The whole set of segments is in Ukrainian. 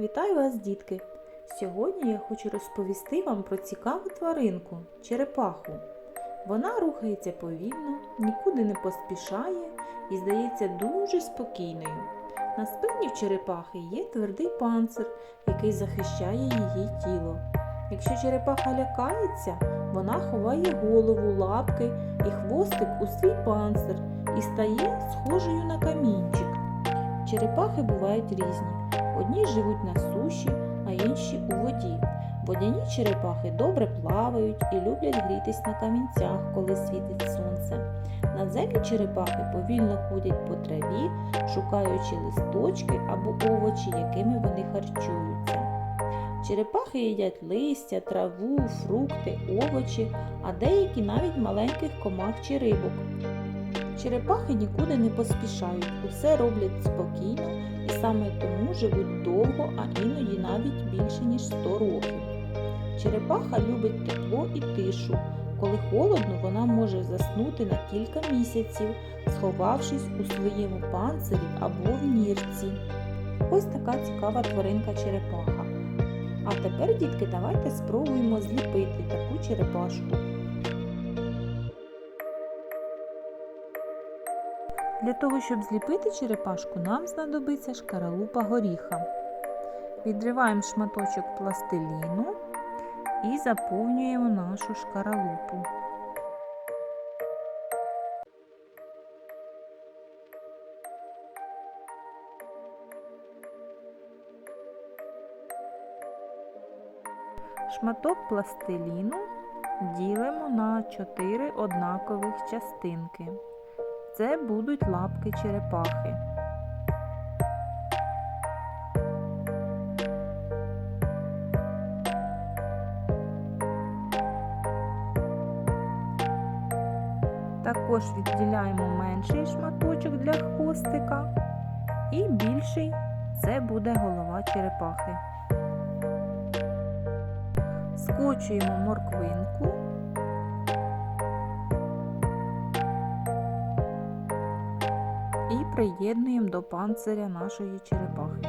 Вітаю вас, дітки! Сьогодні я хочу розповісти вам про цікаву тваринку черепаху. Вона рухається повільно, нікуди не поспішає і здається дуже спокійною. На спині в черепахи є твердий панцир, який захищає її тіло. Якщо черепаха лякається, вона ховає голову, лапки і хвостик у свій панцир і стає схожою на камінчик. Черепахи бувають різні. Одні живуть на суші, а інші у воді. Водяні черепахи добре плавають і люблять грітись на камінцях, коли світить сонце. Надземні черепахи повільно ходять по траві, шукаючи листочки або овочі, якими вони харчуються. Черепахи їдять листя, траву, фрукти, овочі, а деякі навіть маленьких комах чи рибок. Черепахи нікуди не поспішають, усе роблять спокійно і саме тому живуть довго, а іноді навіть більше ніж 100 років. Черепаха любить тепло і тишу. Коли холодно, вона може заснути на кілька місяців, сховавшись у своєму панцирі або в нірці. Ось така цікава тваринка черепаха. А тепер, дітки, давайте спробуємо зліпити таку черепашку. Для того, щоб зліпити черепашку, нам знадобиться шкаралупа горіха. Відриваємо шматочок пластиліну і заповнюємо нашу шкаралупу. Шматок пластиліну ділимо на 4 однакових частинки. Це будуть лапки черепахи. Також відділяємо менший шматочок для хвостика і більший це буде голова черепахи. Скочуємо морквинку. І приєднуємо до панциря нашої черепахи.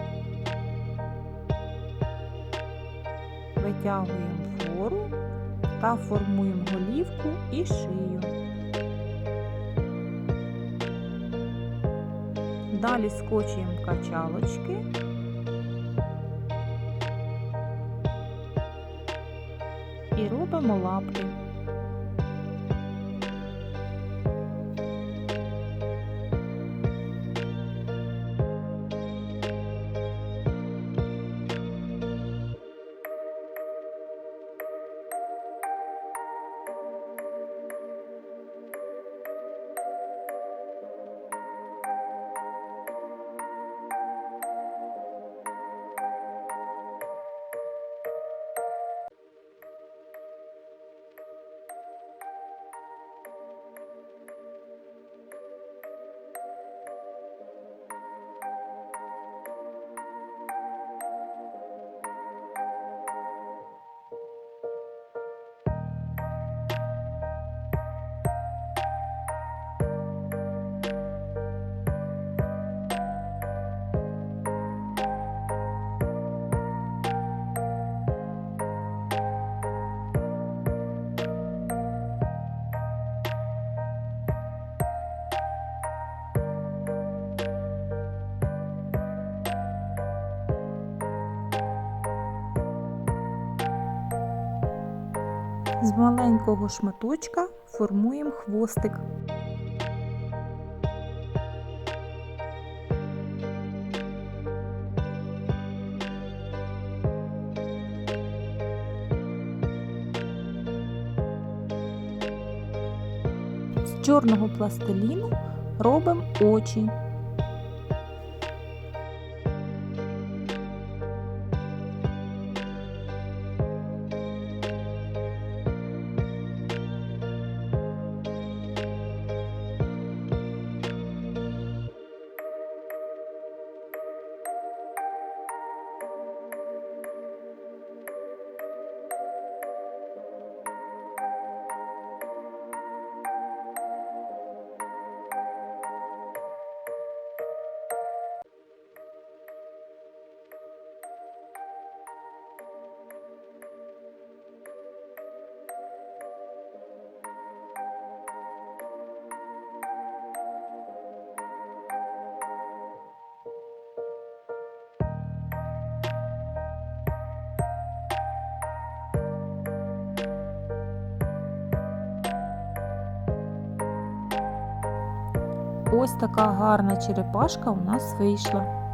Витягуємо вгору та формуємо голівку і шию. Далі скочуємо качалочки. І робимо лапки. З маленького шматочка формуємо хвостик. З чорного пластиліну робимо очі. Ось така гарна черепашка у нас вийшла.